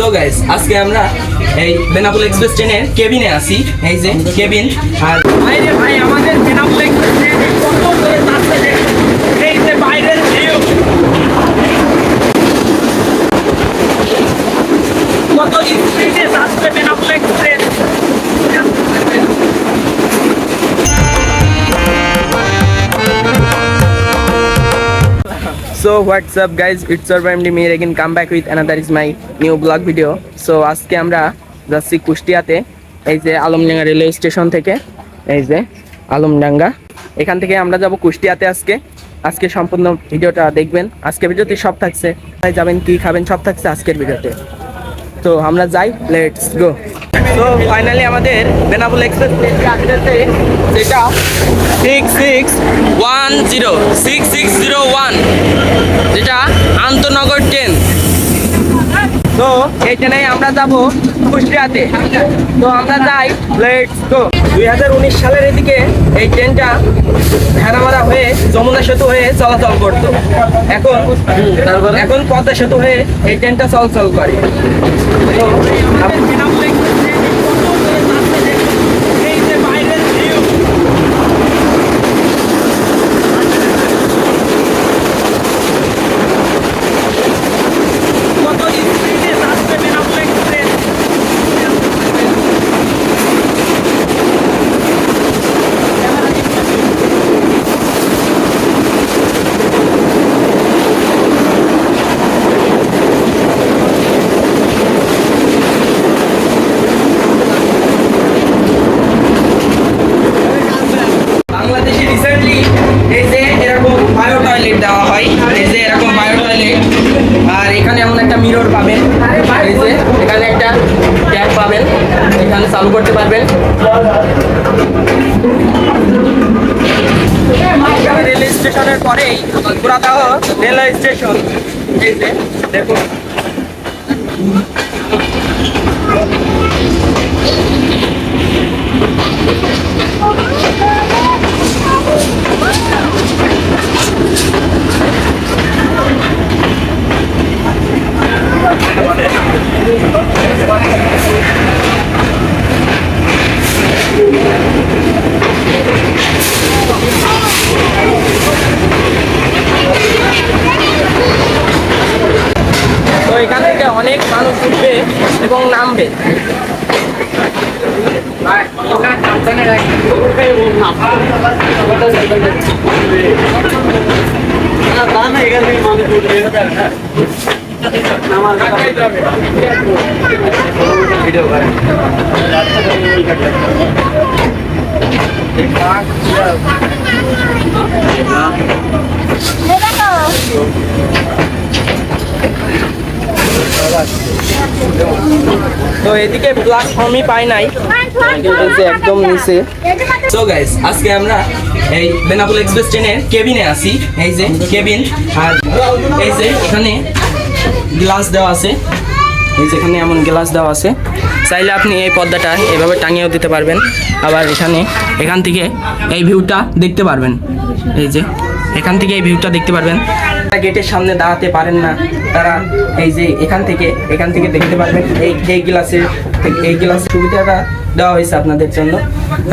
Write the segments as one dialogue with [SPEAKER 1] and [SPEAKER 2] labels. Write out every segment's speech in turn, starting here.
[SPEAKER 1] So guys আজকে আমরা এই বেনাপুল এক্সপ্রেস ট্রেনের কেবিনে আছি। এই যে কেবিন আর ভাই, আমাদের বেনাপুল এক্সপ্রেস ট্রেনে So, what's up it's or MD me again. Come back with another is my new blog video. So, আজকে আমরা যাচ্ছি কুষ্টিয়াতে, এই যে আলমডাঙ্গা রেলওয়ে স্টেশন থেকে, এই যে আলমডাঙ্গা। এখান থেকে আমরা যাব কুষ্টিয়াতে আজকে। আজকে সম্পূর্ণ ভিডিওটা দেখবেন। আজকে ভিডিওতে সব থাকছে। যাবেন, কি খাবেন, সব থাকছে আজকের ভিডিওতে। তো, আমরা যাই লেটস গো তো ফাইনালি আমাদের বেনাবুল এক্সপ্রেস ট্রেনটি আসতেছে যেটা six six one zero six six zero one যেটা আন্তনগর ট্রেন তো এই ট্রেনে আমরা যাব কুষ্টিয়াতে। তো আমরা যাই লেটস গো দুই হাজার উনিশ সালের এদিকে এই ট্রেনটা ভেড়ামারা হয়ে যমুনা সেতু হয়ে চলাচল করতো। এখন এখন পদ্মা সেতু হয়ে এই ট্রেনটা চলাচল করে। তো আপনি- এই যে বাইরের view, কত স্পিডে যাচ্ছে বেনাপোল এক্সপ্রেস বাংলাদেশে রিসেন্টলি এই যে এরকম বায়ো টয়লেট দেওয়া হয় এই যে এরকম বায়ো টয়লেট আর এখানে মিরর পাবেন। এই যে, এখানে একটা ট্যাপ পাবেন। এখানে চালু করতে পারবেন। রেল স্টেশনের পরেই পুরাদাহ রেলওয়ে স্টেশন দেখুন। এখান থেকে অনেক মানুষ উঠবে এবং নামবে। তো এদিকে প্ল্যাটফর্মই পাই নাই। একদম নিচে। সো গাইস আজকে আমরা এই বেনাপুল এক্সপ্রেস ট্রেনের কেবিনে আছি। এই যে কেবিন আর এই যে এখানে গ্লাস দেওয়া আছে। এই যে এখানে এমন গ্লাস দেওয়া আছে। চাইলে আপনি এই পর্দাটা এভাবে টাঙিয়েও দিতে পারবেন। আবার এখানে এখান থেকে এই ভিউটা দেখতে পারবেন। এই যে এখান থেকে এই ভিউটা দেখতে পারবেন। গেটের সামনে দাঁড়াতে পারেন না। তারা এই যে এখান থেকে এখান থেকে দেখতে পারবেন, এই এই গ্লাসের এই গ্লাসের সুবিধাটা দেওয়া হয়েছে আপনাদের জন্য।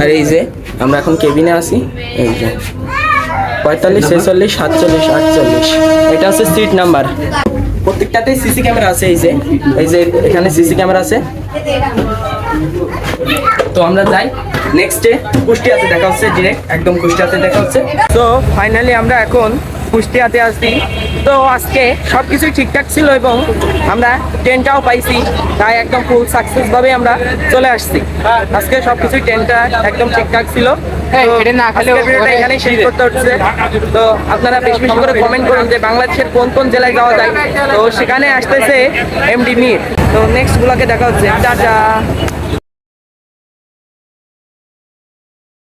[SPEAKER 1] আর এই যে আমরা এখন কেবিনে আছি, এই যে পঁয়তাল্লিশ, ছেচল্লিশ, সাতচল্লিশ, আটচল্লিশ। এটা হচ্ছে সিট নাম্বার। প্রত্যেকটাতেই সিসি ক্যামেরা আছে এই যে এই যে এখানে সিসি ক্যামেরা আছে। তো আমরা যাই নেক্সট নেক্সটে কুষ্টিয়াতে দেখা হচ্ছে ডিরেক্ট একদম কুষ্টিয়াতে দেখা হচ্ছে। তো ফাইনালি আমরা এখন কুষ্টিয়াতে আসছি। তো আজকে সব কিছুই ঠিকঠাক ছিল এবং আমরা ট্রেনটাও পাইছি। তাই একদম ফুল সাকসেসভাবে আমরা চলে আসছি। আজকে সব কিছুই ট্রেনটা একদম ঠিকঠাক ছিল।
[SPEAKER 2] ওখানে
[SPEAKER 1] এখানেই শেষ করতে হচ্ছে। তো আপনারা বেশি বেশি করে কমেন্ট করুন যে বাংলাদেশের কোন কোন জেলায় যাওয়া যায়। তো সেখানে আসতেছে এমডি মির তো নেক্সট গুলাকে দেখা হচ্ছে। টাটা!